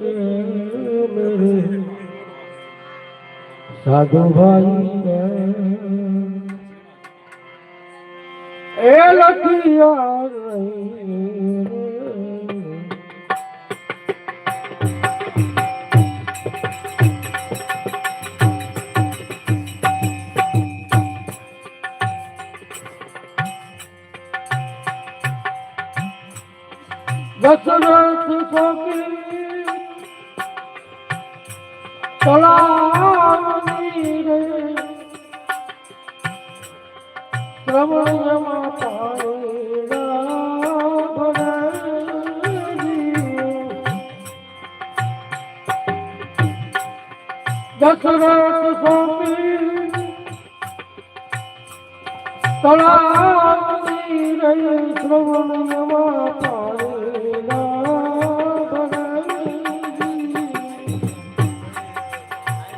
મેરે સાધુ ભાઈ એ લખિયા રહી. દશરથ સ્વામી તળાવની શ્રવણ શ્રવણમાં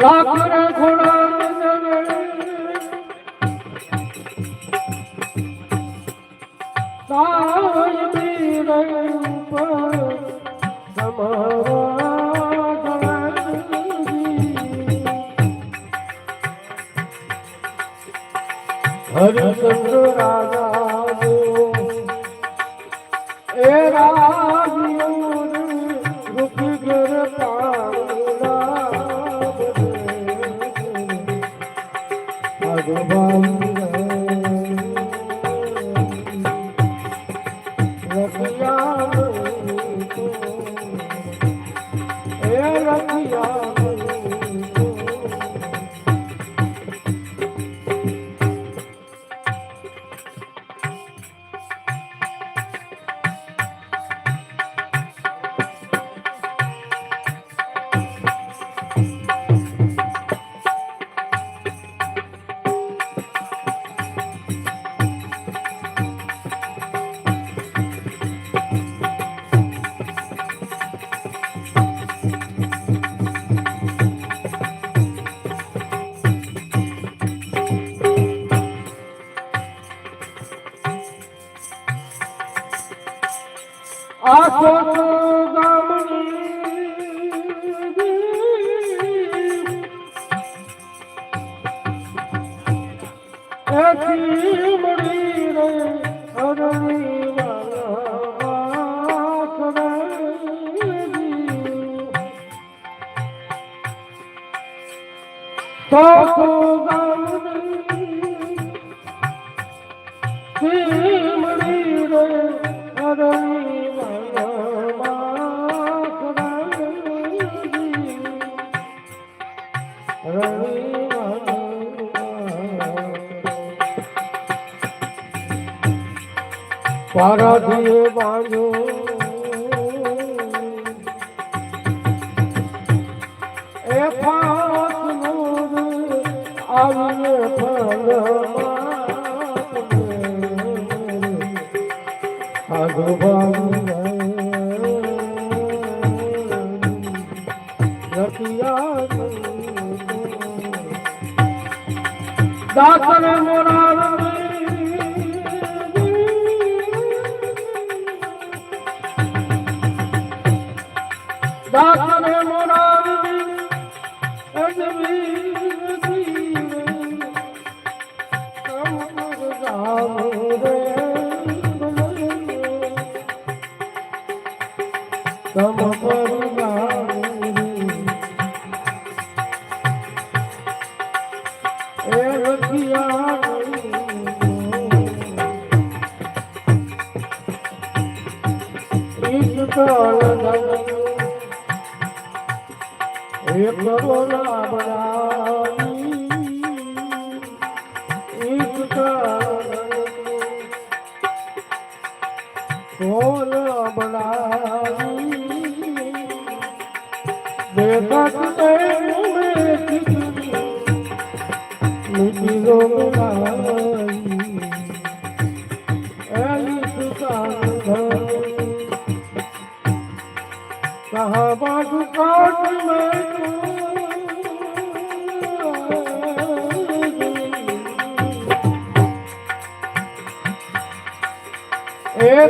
Lock, Lock આખો ગામની મળી રે તો તો ગામની પારાધીએ બાંધો એ પાસ નૂર આવીએ ફળ ભગવાન. રતિયા દાસને ডাক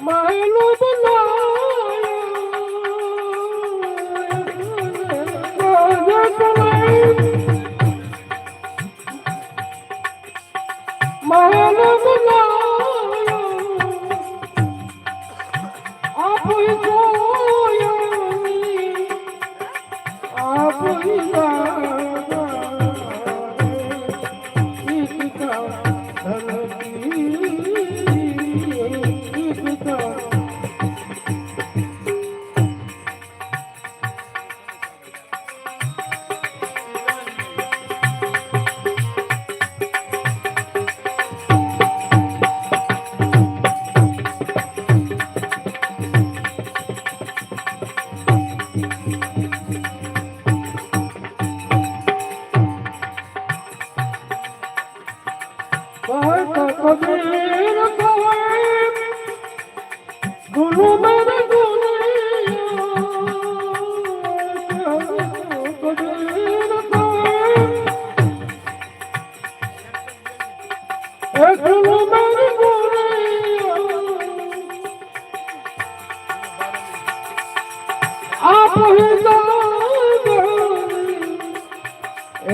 My love.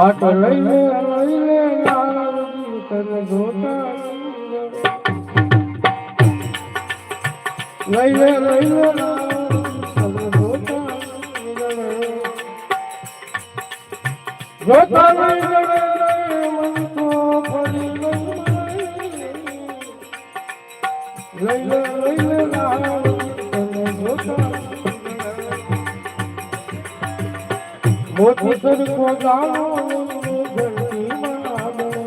માટે લઈને લઈને તને જોતા લઈને મોતી સરખો જાણો ધરતીમાં આગળ.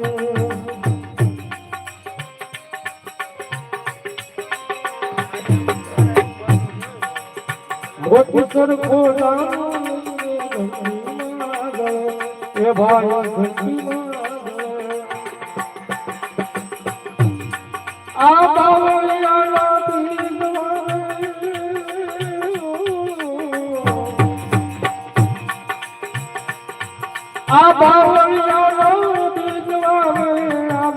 મોતી જાણો એ ભાઈ ધરતીમાં આ બાવળિયાના આ બાવળિયાનો બીજવાળે આ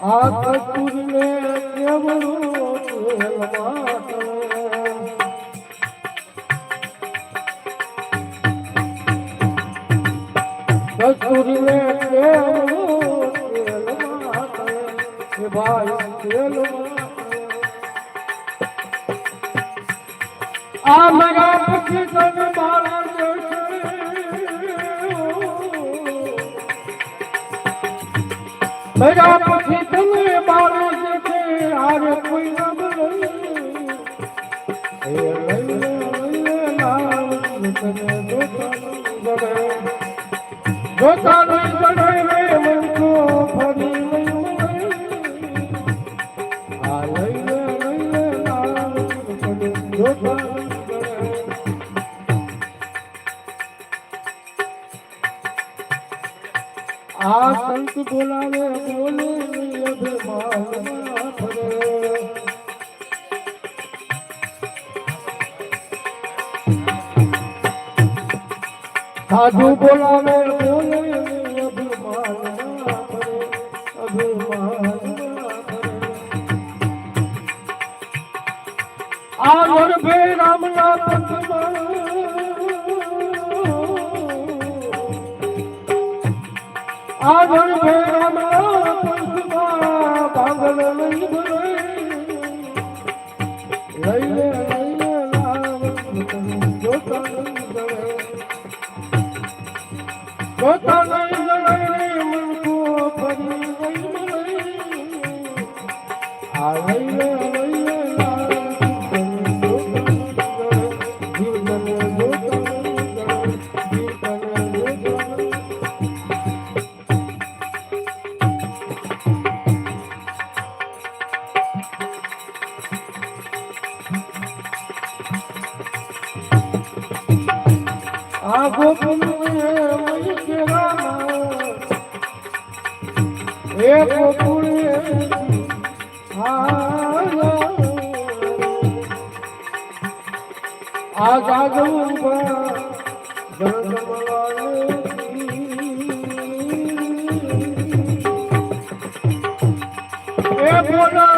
આ કસ્તુરને કેવડો ખેલ માટે. કસ્તુરને કેવડો ખેલ આ મારા પછી તને મારા મેરા પછી તમે બારે છે આરે કોઈ ન તને જોતા આ સંત બોલાવે બોલે સાધુ બોલાવે બોલે આ ગર્ભે રામના આગળ ભેરામાં પંચમાં ભાગલ નહીં ભરે. લઈને આ જાગવા એ બોલાવી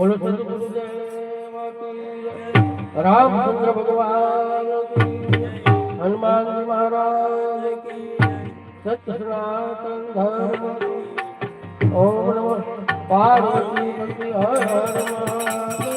બોલો. રામચંદ્ર ભગવાન. હનુમાનજી મહારાજ જય. ધર્મ ઓમ નમઃ પાર્વતી હર હર